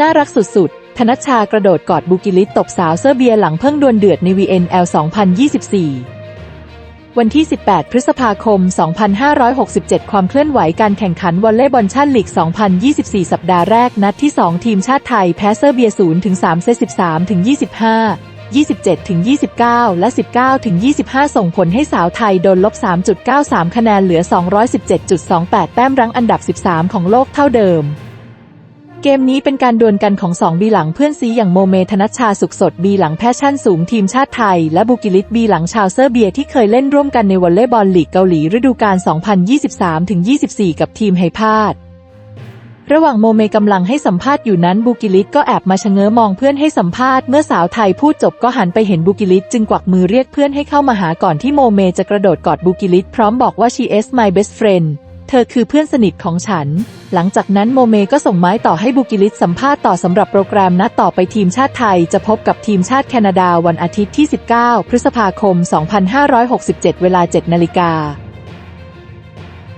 น่ารักสุดๆ ธนชากระโดดกอดบูกิลิตตบสาวเซอร์เบียหลังเพิ่งดวลเดือดใน VNL 2024 วันที่ 18 พฤษภาคม 2567 ความเคลื่อนไหวการแข่งขันวอลเลย์บอลชาติลีก 2024 สัปดาห์แรกนัดที่ 2 ทีมชาติไทยแพ้เซอร์เบีย0ถึง3เซต 13ถึง25 27ถึง29 และ 19ถึง25 ส่งผลให้สาวไทยโดนลบ 3.93 คะแนนเหลือ 217.28 แต้มรั้งอันดับ 13 ของโลกเท่าเดิม เกมนี้เป็นการดวลกันของ 2 บีหลังเพื่อนซีอย่างโมเมธนัชชาสุขสดบีหลังแพชชั่นสูงทีมชาติไทย และบุกิลิตบีหลังชาวเซอร์เบียที่เคยเล่นร่วมกันในวอลเลย์บอลลีกเกาหลีฤดูกาล 2023-24 กับทีมไฮพาด ระหว่างโมเมกำลังให้สัมภาษณ์อยู่นั้นบูกิลิตก็แอบมาชะเง้อมองเพื่อนให้สัมภาษณ์เมื่อสาวไทยพูดจบก็หันไปเห็นบูกิลิตจึงกวักมือเรียกเพื่อนให้เข้ามาหาก่อนที่โมเมจะกระโดดกอดบูกิลิตพร้อมบอกว่า she is my best friend เธอคือเพื่อนสนิทของฉัน หลังจากนั้นโมเมก็ส่งไม้ต่อให้บูกิลิสสัมภาษณ์ต่อสำหรับโปรแกรมนัดต่อไปทีมชาติไทย จะพบกับทีมชาติแคนาดาวันอาทิตย์ที่ 19 พฤษภาคม 2567 เวลา 7 นาฬิกา